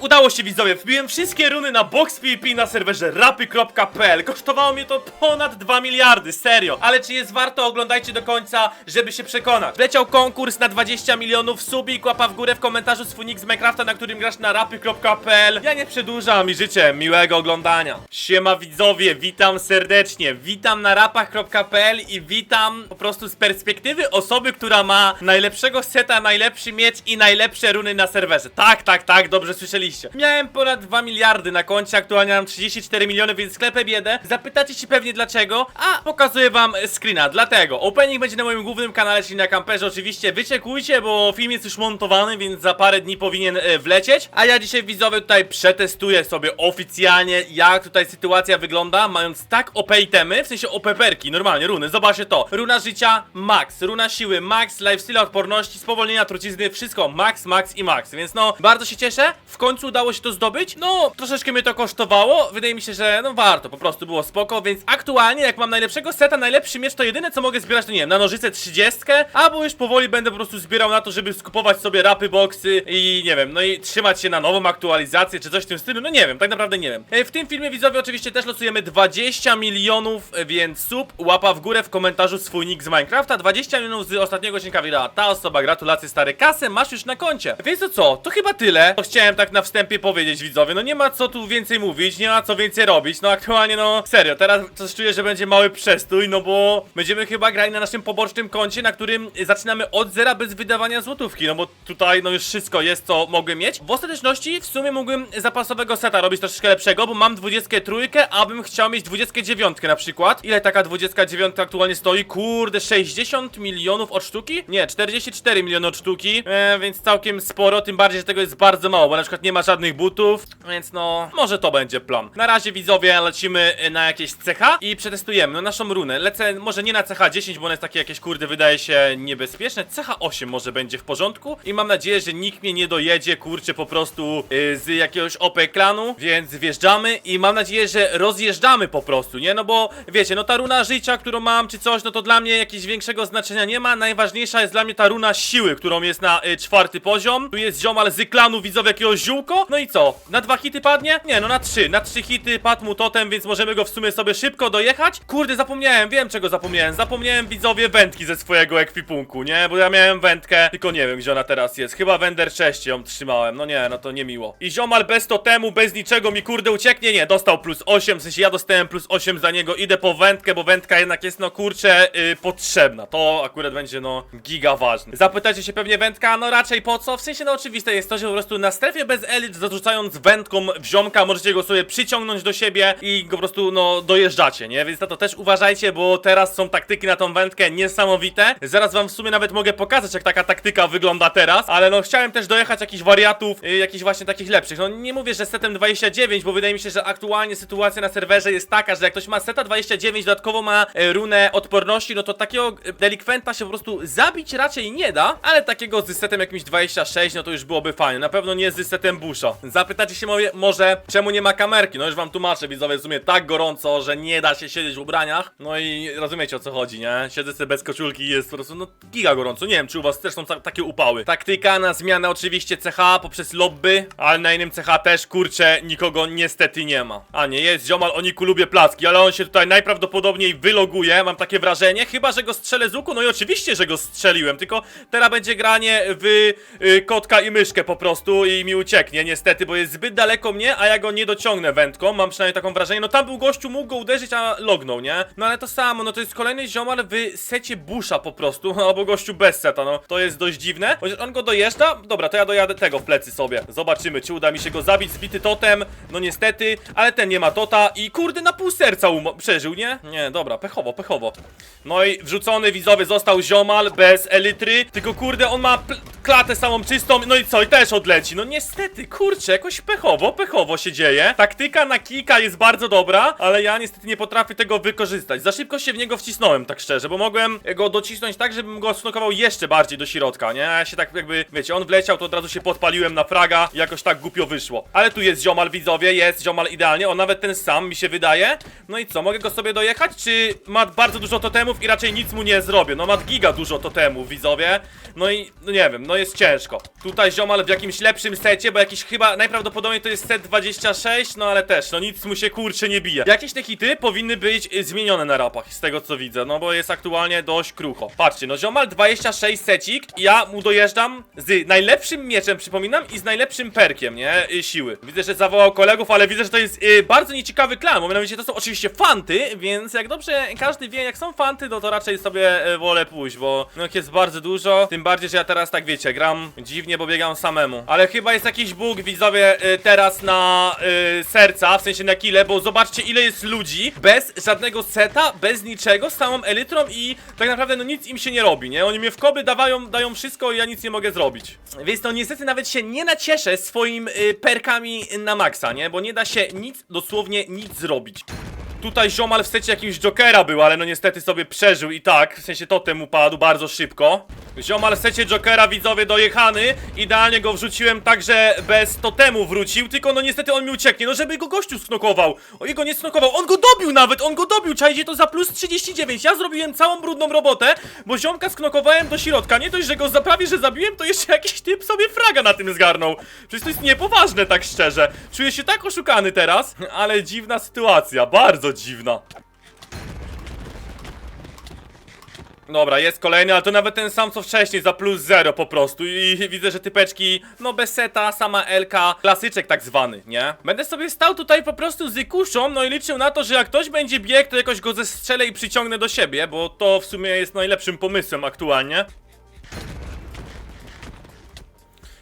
Udało się widzowie, wbiłem wszystkie runy na box PvP na serwerze rapy.pl Kosztowało mnie to ponad 2 miliardy, serio. Ale czy jest warto, oglądajcie do końca, żeby się przekonać. Leciał konkurs na 20 milionów subik, łapa w górę w komentarzu swój nick z Minecrafta, na którym grasz na rapy.pl Ja nie przedłużam i życzę miłego oglądania. Siema widzowie, witam serdecznie. Witam na rapach.pl i witam po prostu z perspektywy osoby, która ma najlepszego seta, najlepszy miecz i najlepsze runy na serwerze. Tak, tak, tak, dobrze Miałem ponad 2 miliardy na koncie, aktualnie mam 34 miliony, więc sklepę biedę Zapytacie się pewnie dlaczego, a pokazuję wam screena. Dlatego, opening będzie na moim głównym kanale, czyli na kamperze. Oczywiście wyczekujcie, bo film jest już montowany, więc za parę dni powinien e, wlecieć. A ja dzisiaj widzowie tutaj przetestuję sobie oficjalnie jak tutaj sytuacja wygląda Mając tak OP itemy, w sensie OP perki, normalnie runy, zobaczcie to. Runa życia max, runa siły max, lifestyle odporności, spowolnienia trucizny, wszystko. Max, max i max. Więc no, bardzo się cieszę, w końcu udało się to zdobyć? No, troszeczkę mnie to kosztowało, wydaje mi się, że no warto, po prostu było spoko Więc aktualnie jak mam najlepszego seta, najlepszy miecz, to jedyne co mogę zbierać to nie wiem, na nożyce 30 Albo już powoli będę po prostu zbierał na to, żeby skupować sobie rapy boxy i nie wiem, no i trzymać się na nową aktualizację czy coś w tym stylu, no nie wiem, tak naprawdę nie wiem. E, W tym filmie widzowie oczywiście też losujemy 20 milionów, e, więc sub, łapa w górę w komentarzu swój nick z Minecrafta, 20 milionów z ostatniego odcinka wideo, ta osoba, gratulacje stary, kasę masz już na koncie. Więc to co, to chyba tyle, to chciałem tak na wstępie powiedzieć widzowie, no nie ma co tu więcej mówić, nie ma co więcej robić, no aktualnie no, serio, teraz coś czuję, że będzie mały przestój, no bo będziemy chyba grali na naszym pobocznym koncie, na którym zaczynamy od zera bez wydawania złotówki, no bo tutaj no już wszystko jest, co mogłem mieć. W ostateczności w sumie mógłbym zapasowego seta robić troszeczkę lepszego, bo mam 23, a bym chciał mieć 29 na przykład. Ile taka 29 aktualnie stoi? Kurde, 60 milionów od sztuki? Nie, 44 miliony od sztuki, e, więc całkiem sporo, tym bardziej, że tego jest bardzo mało, bo na przykład nie ma żadnych butów, więc no, może to będzie plan. Na razie widzowie lecimy e, na jakieś CH i przetestujemy no, naszą runę. Lecę może nie na CH 10, bo ona jest takie jakieś kurde wydaje się niebezpieczne. CH 8 może będzie w porządku i mam nadzieję, że nikt mnie nie dojedzie, kurczę, po prostu y, z jakiegoś OP klanu, więc wjeżdżamy i mam nadzieję, że rozjeżdżamy po prostu, nie? No bo wiecie, no ta runa życia, którą mam czy coś, no to dla mnie jakiegoś większego znaczenia nie ma. Najważniejsza jest dla mnie ta runa siły, którą jest na y, czwarty poziom. Tu jest ziomal z klanu widzowie jakiegoś ziółko. No i co? Na dwa hity padnie? Nie, no na trzy. Na trzy hity padł mu totem, więc możemy go w sumie sobie szybko dojechać. Kurde, zapomniałem, wiem czego zapomniałem. Zapomniałem widzowie wędki ze swojego ekwipunku, nie? Bo ja miałem wędkę, tylko nie wiem gdzie ona teraz jest. Chyba Wender 6 ją trzymałem. No nie, no to nie miło. I ziomal bez totemu, bez niczego mi kurde ucieknie. Nie, dostał plus 8, w sensie ja dostałem plus 8 za niego. Idę po wędkę, bo wędka jednak jest no kurczę yy, potrzebna. To akurat będzie no giga ważne. Zapytacie się pewnie wędka, no raczej po co? W sensie no oczywiste jest to, że po prostu na strefie bez elit zarzucając wędką w ziomka możecie go sobie przyciągnąć do siebie i go po prostu no dojeżdżacie, nie? Więc na to też uważajcie, bo teraz są taktyki na tą wędkę niesamowite. Zaraz wam w sumie nawet mogę pokazać jak taka taktyka wygląda teraz, ale no chciałem też dojechać jakichś wariatów, y, jakichś właśnie takich lepszych. No nie mówię, że setem 29, bo wydaje mi się, że aktualnie sytuacja na serwerze jest taka, że jak ktoś ma seta 29, dodatkowo ma y, runę odporności, no to takiego y, delikwenta się po prostu zabić raczej nie da, ale takiego z setem jakimś 26, no to już byłoby fajnie. Na pewno nie z setem Zapytacie się może czemu nie ma kamerki? No już wam tłumaczę, widzowie, w sumie tak gorąco, że nie da się siedzieć w ubraniach. No i rozumiecie o co chodzi, nie? Siedzę sobie bez koszulki i jest po prostu, no giga gorąco. Nie wiem, czy u was też są ta takie upały. Taktyka na zmianę oczywiście CH poprzez lobby, ale na innym CH też, kurczę, nikogo niestety nie ma. A nie, jest ziomal, o Niku lubię placki, ale on się tutaj najprawdopodobniej wyloguje, mam takie wrażenie. Chyba, że go strzelę z łuku, no i oczywiście, że go strzeliłem, tylko teraz będzie granie w y, kotka i myszkę po prostu i mi ucieknie, niestety, bo jest zbyt daleko mnie, a ja go nie dociągnę wędką, mam przynajmniej taką wrażenie. No tam był gościu, mógł go uderzyć, a lognął, nie? No ale to samo, no to jest kolejny ziomal w secie busza po prostu, albo gościu bez seta, no to jest dość dziwne. Chociaż on go dojeżdża, dobra, to ja dojadę tego w plecy sobie. Zobaczymy, czy uda mi się go zabić, zbity totem, no niestety, ale ten nie ma tota i kurde na pół serca przeżył, nie? Nie, dobra, pechowo, pechowo. No i wrzucony widzowie został ziomal bez elitry, tylko kurde on ma klatę samą czystą, no i co, i też odleci. No niestety, kurczę, jakoś pechowo, pechowo się dzieje. Taktyka na kika jest bardzo dobra, ale ja niestety nie potrafię tego wykorzystać. Za szybko się w niego wcisnąłem, tak szczerze, bo mogłem go docisnąć tak, żebym go snokował jeszcze bardziej do środka, nie? A ja się tak jakby, wiecie, on wleciał, to od razu się podpaliłem na fraga i jakoś tak głupio wyszło. Ale tu jest ziomal, widzowie, jest ziomal idealnie, on nawet ten sam, mi się wydaje. No i co, mogę go sobie dojechać, czy ma bardzo dużo totemów i raczej nic mu nie zrobię? No ma giga dużo totemów, widzowie. No i, no nie wiem, no jest ciężko. Tutaj ziomal w jakimś lepszym secie, bo jak jakiś chyba, najprawdopodobniej to jest set 26, no ale też, no nic mu się kurczę nie bije. Jakieś te hity powinny być y, zmienione na rapach, z tego co widzę, no bo jest aktualnie dość krucho. Patrzcie, no ziomal 26 secik, ja mu dojeżdżam z najlepszym mieczem, przypominam, i z najlepszym perkiem, nie, y, siły. Widzę, że zawołał kolegów, ale widzę, że to jest y, bardzo nieciekawy klan, bo mianowicie to są oczywiście fanty, więc jak dobrze każdy wie, jak są fanty, no to raczej sobie y, wolę pójść, bo no jest bardzo dużo, tym bardziej, że ja teraz tak wiecie, gram dziwnie, bo biegam samemu. Ale chyba jest jakiś widzowie, y, teraz na y, serca, w sensie na kile, bo zobaczcie ile jest ludzi, bez żadnego seta, bez niczego, z całą elytrą i tak naprawdę no nic im się nie robi, nie? Oni mnie w koby dawają, dają wszystko i ja nic nie mogę zrobić. Więc no niestety nawet się nie nacieszę swoim y, perkami na maksa, nie? Bo nie da się nic, dosłownie nic zrobić. Tutaj ziomal w secie jakimś Jokera był, ale no niestety sobie przeżył i tak, w sensie totem upadł bardzo szybko. Ziomal w secie Jokera, widzowie, dojechany. Idealnie go wrzuciłem tak, że bez totemu wrócił, tylko no niestety on mi ucieknie, no żeby go gościu sknokował. O, jego nie sknokował, on go dobił nawet, on go dobił, czajcie to za plus 39. Ja zrobiłem całą brudną robotę, bo ziomka sknokowałem do środka. Nie dość, że go za- prawie, że zabiłem, to jeszcze jakiś typ sobie fraga na tym zgarnął. Przecież to jest niepoważne, tak szczerze. Czuję się tak oszukany teraz, ale dziwna sytuacja, bardzo dziwna. Dobra, jest kolejny, ale to nawet ten sam co wcześniej, za plus zero po prostu i widzę, że typeczki, no bez seta, sama Elka, klasyczek tak zwany, nie? Będę sobie stał tutaj po prostu z kuszą, no i liczył na to, że jak ktoś będzie biegł, to jakoś go zestrzelę i przyciągnę do siebie, bo to w sumie jest najlepszym pomysłem aktualnie.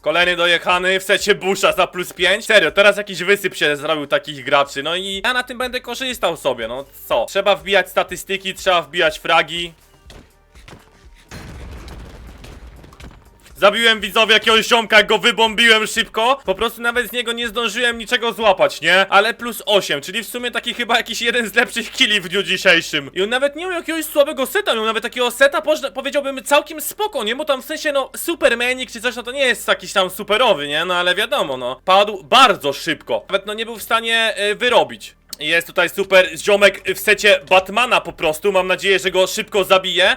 Kolejny dojechany w secie Busha za plus 5. Serio, teraz jakiś wysyp się zrobił takich graczy. No i ja na tym będę korzystał sobie, no co? Trzeba wbijać statystyki, trzeba wbijać fragi. Zabiłem widzowie jakiegoś ziomka, go wybombiłem szybko. Po prostu nawet z niego nie zdążyłem niczego złapać, nie? Ale plus 8, czyli w sumie taki chyba jakiś jeden z lepszych killi w dniu dzisiejszym. I on nawet nie miał jakiegoś słabego seta, miał nawet takiego seta, powiedziałbym całkiem spoko, nie? Bo tam w sensie, no, supermanik czy coś, no to nie jest jakiś tam superowy, nie? No ale wiadomo, no. Padł bardzo szybko. Nawet no nie był w stanie y, wyrobić. Jest tutaj super ziomek w secie Batmana po prostu, mam nadzieję, że go szybko zabije.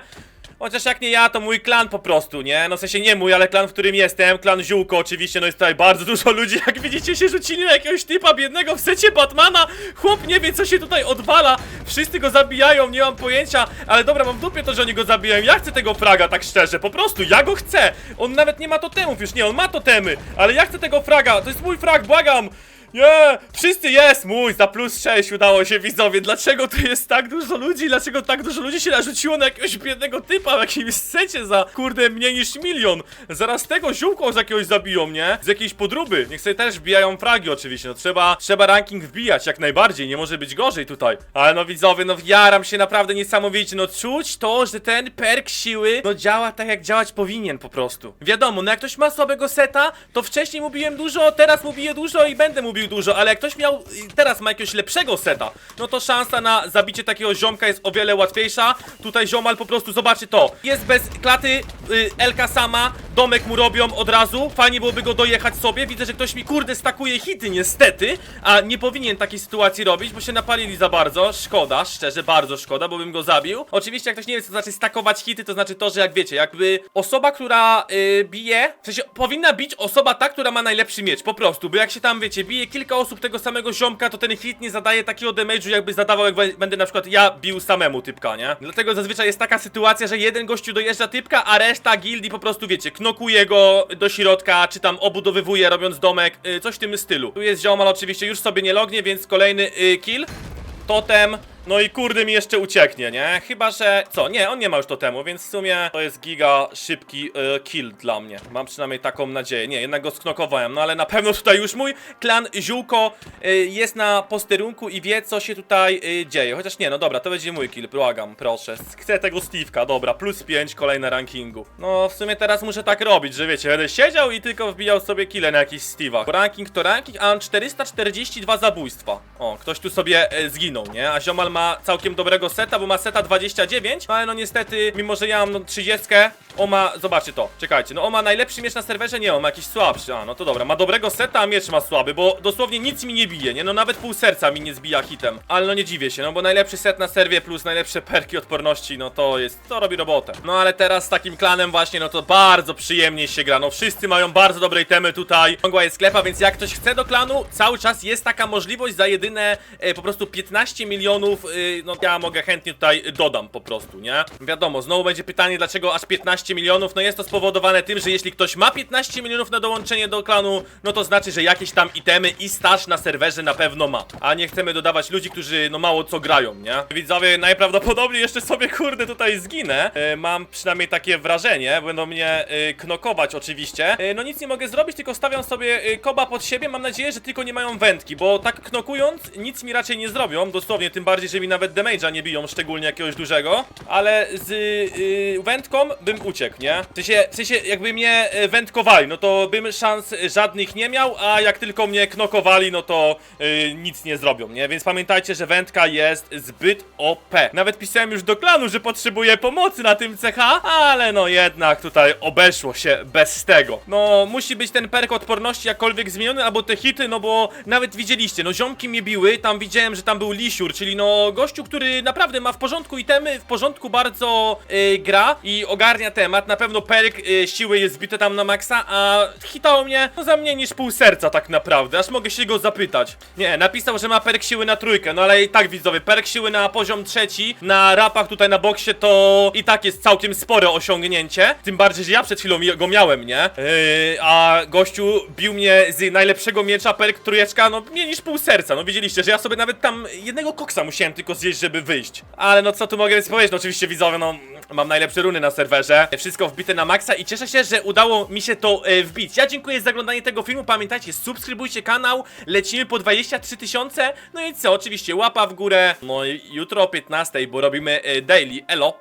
Chociaż jak nie ja, to mój klan po prostu, nie? No w sensie nie mój, ale klan, w którym jestem, klan Ziółko oczywiście, no jest tutaj bardzo dużo ludzi, jak widzicie się rzucili na jakiegoś typa biednego w secie Batmana, chłop nie wie co się tutaj odwala, wszyscy go zabijają, nie mam pojęcia, ale dobra, mam w dupie to, że oni go zabijają, ja chcę tego fraga, tak szczerze, po prostu, ja go chcę, on nawet nie ma totemów już, nie, on ma totemy, ale ja chcę tego fraga, to jest mój frag, błagam, nie! Wszyscy jest mój! Za plus 6 udało się widzowie. Dlaczego tu jest tak dużo ludzi? Dlaczego tak dużo ludzi się narzuciło na jakiegoś biednego typa w jakimś secie za kurde mniej niż milion? Zaraz tego ziółko z jakiegoś zabiją, nie? Z jakiejś podróby. Niech sobie też wbijają fragi oczywiście. No trzeba, trzeba ranking wbijać jak najbardziej. Nie może być gorzej tutaj. Ale no widzowie, no jaram się naprawdę niesamowicie. No czuć to, że ten perk siły no działa tak jak działać powinien po prostu. Wiadomo, no jak ktoś ma słabego seta, to wcześniej mu biłem dużo, teraz mu biję dużo i będę mu dużo, ale jak ktoś miał teraz ma jakiegoś lepszego seta, no to szansa na zabicie takiego ziomka jest o wiele łatwiejsza. Tutaj ziomal po prostu, zobaczcie to, jest bez klaty, y, Elka sama, domek mu robią od razu, fajnie byłoby go dojechać sobie, widzę, że ktoś mi kurde stakuje hity niestety, a nie powinien takiej sytuacji robić, bo się napalili za bardzo, szkoda, szczerze bardzo szkoda, bo bym go zabił. Oczywiście jak ktoś nie wie co znaczy stakować hity, to znaczy to, że jak wiecie, jakby osoba, która y, bije, w sensie powinna bić osoba ta, która ma najlepszy miecz, po prostu, bo jak się tam wiecie, bije kilka osób tego samego ziomka, to ten hit nie zadaje takiego damage'u, jakby zadawał, jak będę na przykład ja bił samemu typka, nie? Dlatego zazwyczaj jest taka sytuacja, że jeden gościu dojeżdża typka, a reszta gildii po prostu, wiecie, knokuje go do środka, czy tam obudowywuje, robiąc domek, y, coś w tym stylu. Tu jest ziomal, oczywiście już sobie nie lognie, więc kolejny y, kill. Totem. No i kurde mi jeszcze ucieknie, nie? Chyba, że... Co? Nie, on nie ma już totemu, więc w sumie to jest giga szybki e, kill dla mnie. Mam przynajmniej taką nadzieję. Nie, jednak go sknokowałem, no ale na pewno tutaj już mój klan Ziółko e, jest na posterunku i wie, co się tutaj e, dzieje. Chociaż nie, no dobra, to będzie mój kill, błagam, proszę. Chcę tego Steve'ka, dobra, plus 5, kolejne rankingu. No, w sumie teraz muszę tak robić, że wiecie, będę siedział i tylko wbijał sobie kile na jakichś Steve'ach. Ranking to ranking, a mam 442 zabójstwa. O, ktoś tu sobie zginął, nie? A ziomal ma całkiem dobrego seta, bo ma seta 29, no ale no niestety, mimo że ja mam no 30, on ma, zobaczcie to, czekajcie, no on ma najlepszy miecz na serwerze, nie, on ma jakiś słabszy, a no to dobra, ma dobrego seta, a miecz ma słaby, bo dosłownie nic mi nie bije, nie, no nawet pół serca mi nie zbija hitem, ale no nie dziwię się, no bo najlepszy set na serwie plus najlepsze perki odporności, no to jest, to robi robotę. No ale teraz z takim klanem właśnie, no to bardzo przyjemnie się gra, no wszyscy mają bardzo dobre itemy tutaj, ciągła jest sklepa, więc jak ktoś chce do klanu, cały czas jest taka możliwość za jedyne e, po prostu 15 milionów, y, no ja mogę chętnie tutaj dodam po prostu, nie? Wiadomo, znowu będzie pytanie, dlaczego aż 15 milionów, no jest to spowodowane tym, że jeśli ktoś ma 15 milionów na dołączenie do klanu, no to znaczy, że jakieś tam itemy i staż na serwerze na pewno ma, a nie chcemy dodawać ludzi, którzy no mało co grają, nie? Widzowie, najprawdopodobniej jeszcze sobie kurde tutaj zginę, e, mam przynajmniej takie wrażenie, będą mnie e, knokować oczywiście, e, no nic nie mogę zrobić, tylko stawiam sobie koba pod siebie, mam nadzieję, że tylko nie mają wędki, bo tak knokując nic mi raczej nie zrobią, dosłownie, tym bardziej, że mi nawet damage'a nie biją, szczególnie jakiegoś dużego, ale z y, wędką bym uciekł, nie? W sensie, w sensie jakby mnie e, wędkowali, no to bym szans żadnych nie miał, a jak tylko mnie knokowali, no to y, nic nie zrobią, nie? Więc pamiętajcie, że wędka jest zbyt OP. Nawet pisałem już do klanu, że potrzebuję pomocy na tym CH, ale no jednak tutaj obeszło się bez tego. No, musi być ten perk odporności jakkolwiek zmieniony, albo te hity, no bo nawet widzieliście, no ziomki mnie biły, tam widziałem, że tam był Lisiur, czyli no gościu, który naprawdę ma w porządku itemy, w porządku bardzo y, gra i ogarnia temat, na pewno perk y, siły jest zbity tam na maksa, a hitało mnie no za mniej niż pół serca tak naprawdę, aż mogę się go zapytać. Nie, napisał, że ma perk siły na trójkę, no ale i tak widzowie, perk siły na poziom trzeci, na rapach tutaj na boksie to i tak jest całkiem spore osiągnięcie, tym bardziej, że ja przed chwilą go miałem, nie? Yy, a gościu bił mnie z najlepszego miecza perk trójeczka, no mniej niż pół serca, no widzieliście, że ja sobie nawet tam jednego koksa musiałem tylko zjeść, żeby wyjść. Ale no co tu mogę powiedzieć, no oczywiście widzowie, no mam najlepsze runy na serwerze, wszystko wbite na maksa i cieszę się, że udało mi się to e, wbić. Ja dziękuję za oglądanie tego filmu, pamiętajcie, subskrybujcie kanał, lecimy po 23 tysiące, no i co, oczywiście łapa w górę, no i jutro o 15, bo robimy e, daily, elo.